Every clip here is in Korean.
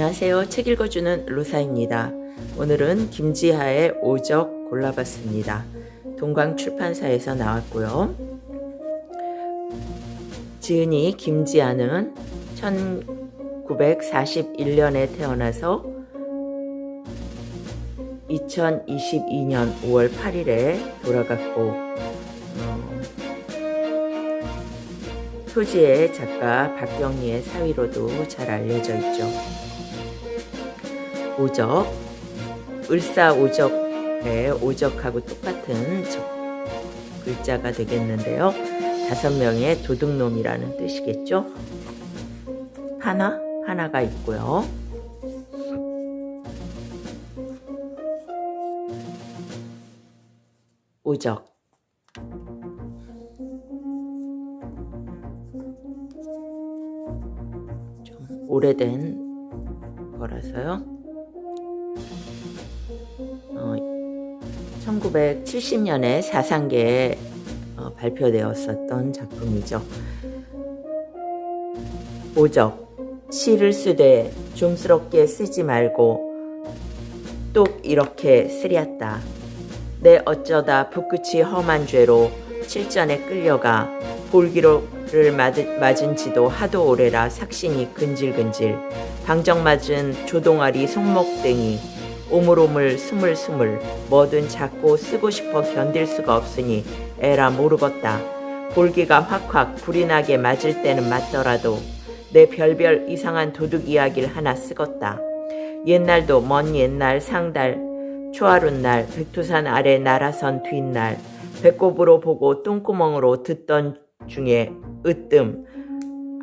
안녕하세요. 책 읽어주는 로사입니다. 오늘은 김지하의 오적 골라봤습니다. 동광 출판사에서 나왔고요. 지은이 김지하는 1941년에 태어나서 2022년 5월 8일에 돌아갔고 어, 표지의 작가 박경리의 사위로도 잘 알려져 있죠. 오적, 을사오적의 오적하고 똑같은 적, 글자가 되겠는데요. 다섯 명의 도둑놈이라는 뜻이겠죠. 하나, 하나가 있고요. 오적. 좀 오래된 거라서요. 1970년에 사상계에 어, 발표되었었던 작품이죠. 오적. 시를 쓰되 좀스럽게 쓰지 말고 똑 이렇게 쓰렸다. 내 어쩌다 붓끝이 험한 죄로 칠전에 끌려가 볼기로를 맞은 지도 하도 오래라 삭신이 근질근질 방정 맞은 조동아리 손목등이 오물오물 스물스물 뭐든 자꾸 쓰고 싶어 견딜 수가 없으니 에라 모르겠다. 볼기가 확확 불이 나게 맞을 때는 맞더라도 내 별별 이상한 도둑 이야기를 하나 쓰겄다. 옛날도 먼 옛날 상달 초하룻날 백두산 아래 날아선 뒷날 배꼽으로 보고 똥구멍으로 듣던 중에 으뜸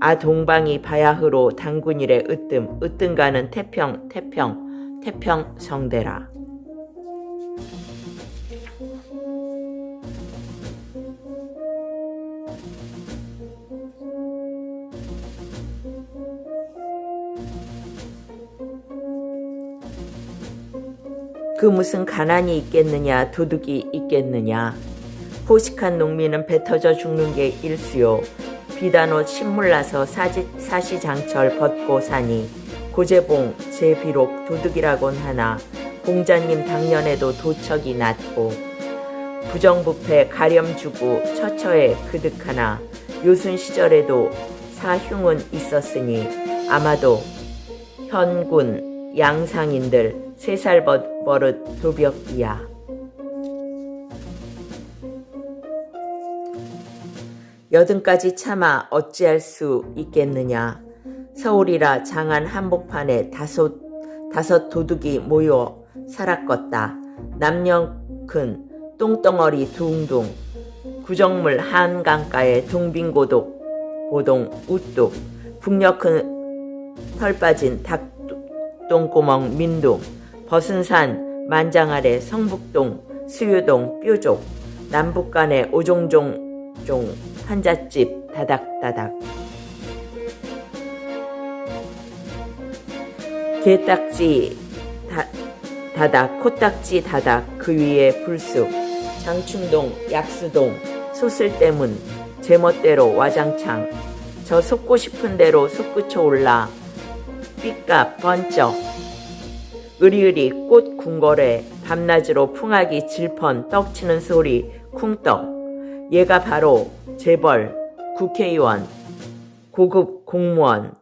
아 동방이 바야흐로 당군일의 으뜸 으뜸가는 태평 태평 태평 성대라. 그 무슨 가난이 있겠느냐 도둑이 있겠느냐. 포식한 농민은 배 터져 죽는 게 일수요. 비단옷 신물나서 사시장철 벗고 사니 고재봉 제 비록 도둑이라곤 하나 공자님 당년에도 도척이 났고 부정부패 가렴주고 처처에 그득하나 요순 시절에도 사흉은 있었으니 아마도 현군 양상인들 세살 버릇 도벽이야. 여든까지 참아 어찌할 수 있겠느냐. 서울이라 장안 한복판에 다섯, 다섯 도둑이 모여 살았겄다. 남녀 큰 똥덩어리 둥둥 구정물 한강가에 둥빈고독 고동 우뚝 북녘 큰 털 빠진 닭똥구멍 민둥 버슨산 만장 아래 성북동 수유동 뾰족 남북간의 오종종종 한잣집 다닥다닥 개딱지 다, 다닥 코딱지 다닥 그 위에 불쑥 장충동 약수동 소쓸대문 제멋대로 와장창 저 속고 싶은 대로 솟구쳐 올라 삐까 번쩍. 으리으리 꽃 궁궐에 밤낮으로 풍악이 질펀 떡치는 소리 쿵떡. 얘가 바로 재벌 국회의원 고급 공무원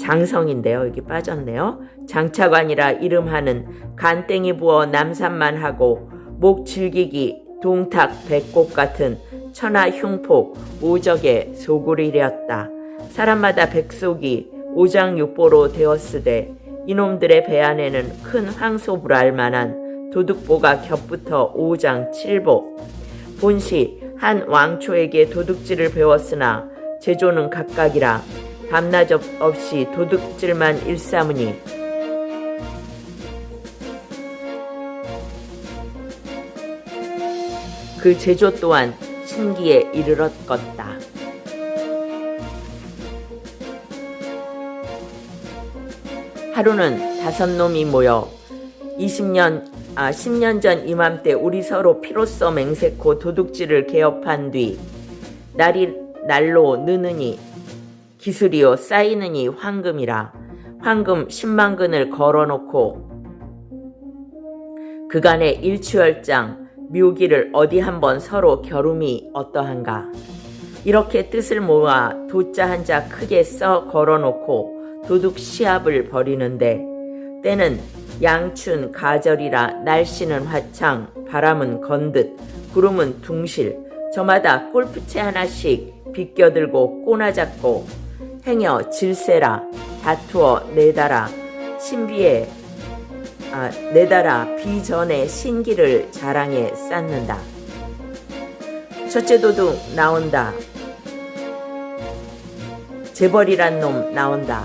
장성인데요. 여기 빠졌네요. 장차관이라 이름하는 간땡이 부어 남산만 하고 목 즐기기 동탁 백곡 같은 천하 흉폭 오적의 소굴이렸다. 사람마다 백속이 오장육보로 되었으되 이놈들의 배 안에는 큰 황소불알 만한 도둑보가 겹붙어 오장 칠보 본시 한 왕초에게 도둑질을 배웠으나 제조는 각각이라 밤낮 없이 도둑질만 일삼으니 그 제조 또한 신기에 이르렀겄다. 하루는 다섯 놈이 모여 20년, 아, 10년 전 이맘때 우리 서로 피로써 맹세코 도둑질을 개업한 뒤 날이 날로 느느니 기술이요 쌓이느니 황금이라. 황금 10만 근을 걸어놓고 그간의 일취월장 묘기를 어디 한번 서로 겨룸이 어떠한가. 이렇게 뜻을 모아 도자 한 자 크게 써 걸어놓고 도둑 시합을 벌이는데 때는 양춘 가절이라 날씨는 화창 바람은 건듯 구름은 둥실 저마다 골프채 하나씩 비껴들고 꼬나 잡고 행여 질세라 다투어 내달아 신비에 아, 내달아 비전의 신기를 자랑해 쌓는다. 첫째 도둑 나온다. 재벌이란 놈 나온다.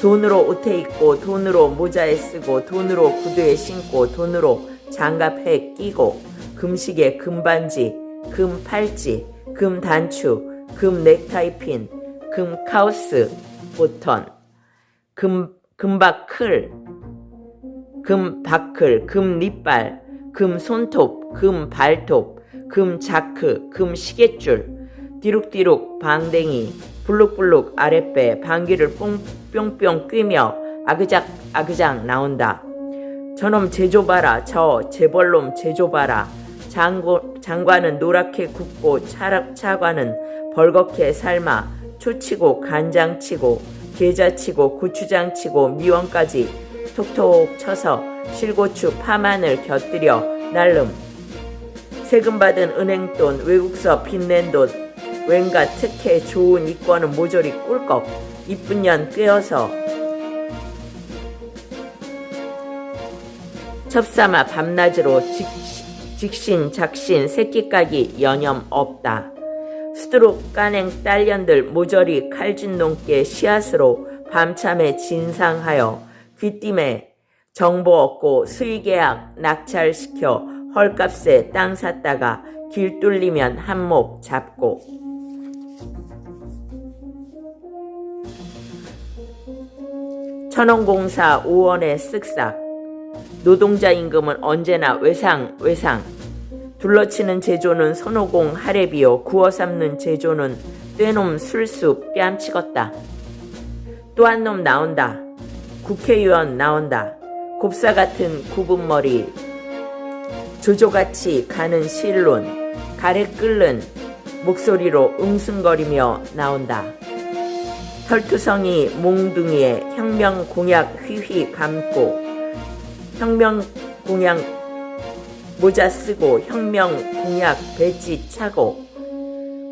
돈으로 옷에 입고 돈으로 모자에 쓰고 돈으로 구두에 신고 돈으로 장갑에 끼고 금시계 금반지 금 팔찌 금 단추 금 넥타이 핀 금 카우스 보턴. 금 금바클 금 바클 금 립발 금 손톱 금 발톱 금 자크 금 시계줄. 뒤룩뒤룩 방댕이 불룩불룩 아랫배 방귀를 뽕 뿅뿅 뀌며 아그작 아그작 나온다. 저놈 제조봐라 저 재벌놈 제조봐라. 장고, 장관은 노랗게 굽고 차, 차관은 벌겋게 삶아 초치고 간장치고 게자치고 고추장치고 미원까지 톡톡 쳐서 실고추 파마늘 곁들여 날름 세금 받은 은행돈 외국서 빚낸 돈 왠가 특혜 좋은 이권은 모조리 꿀꺽 이쁜 년 꿰어서 첩삼아 밤낮으로 직, 직신 작신 새끼까기 여념 없다. 수두룩 까냉 딸년들 모조리 칼진 놈께 씨앗으로 밤참에 진상하여 귀띔에 정보 얻고 수의계약 낙찰시켜 헐값에 땅 샀다가 길 뚫리면 한몫 잡고. 천원공사 5원의 쓱싹. 노동자 임금은 언제나 외상 외상 둘러치는 제조는 선호공 하랩이요 구워 삶는 제조는 떼놈 술수 뺨치겄다. 또 한 놈 나온다. 국회의원 나온다. 곱사 같은 굽은 머리. 조조같이 가는 실론. 가래 끓는 목소리로 응승거리며 나온다. 털투성이 몽둥이에 혁명 공약 휘휘 감고. 혁명 공약 모자 쓰고 혁명 공약 배지 차고.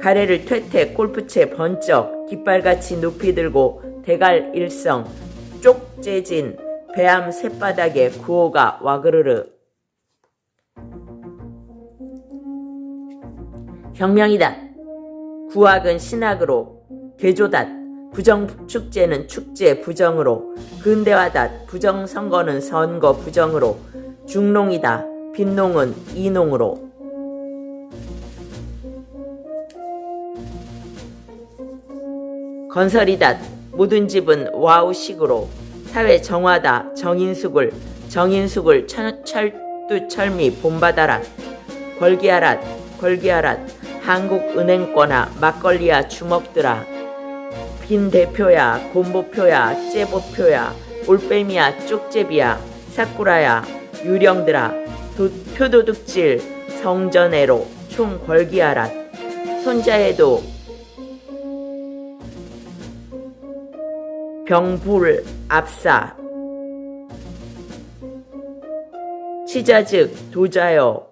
가래를 퇴퇴 골프채 번쩍 깃발같이 높이 들고 대갈 일성 쪽 재진 배암 쇳바닥에 구호가 와그르르. 혁명이다. 구학은 신학으로 개조닷 부정축제는 축제 부정으로 근대화닷 부정선거는 선거 부정으로 중농이다 빈농은 이농으로. 건설이다 모든 집은 와우식으로. 사회 정화다 정인숙을 정인숙을 철, 철두 철미 본받아라 걸기하라 걸기하라 한국은행권아 막걸리야 주먹들아. 빈 대표야 곰보표야 째보표야 올빼미야 쪽제비야 사쿠라야 유령들아. 도, 표도둑질 성전애로 총 걸기하라 손자에도 병불 압사. 치자즉 도자여.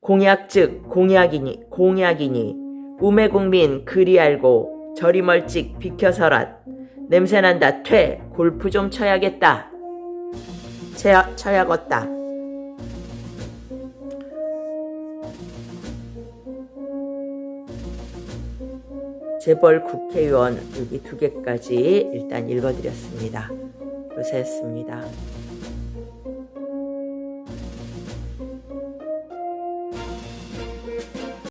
공약즉 공약이니 공약이니. 우매국민 그리 알고 저리 멀찍 비켜서라 냄새난다 퇴. 골프 좀 쳐야겠다. 쳐야, 쳐야겠다 재벌 국회의원 여기 두 개까지 일단 읽어드렸습니다. 고생했습니다.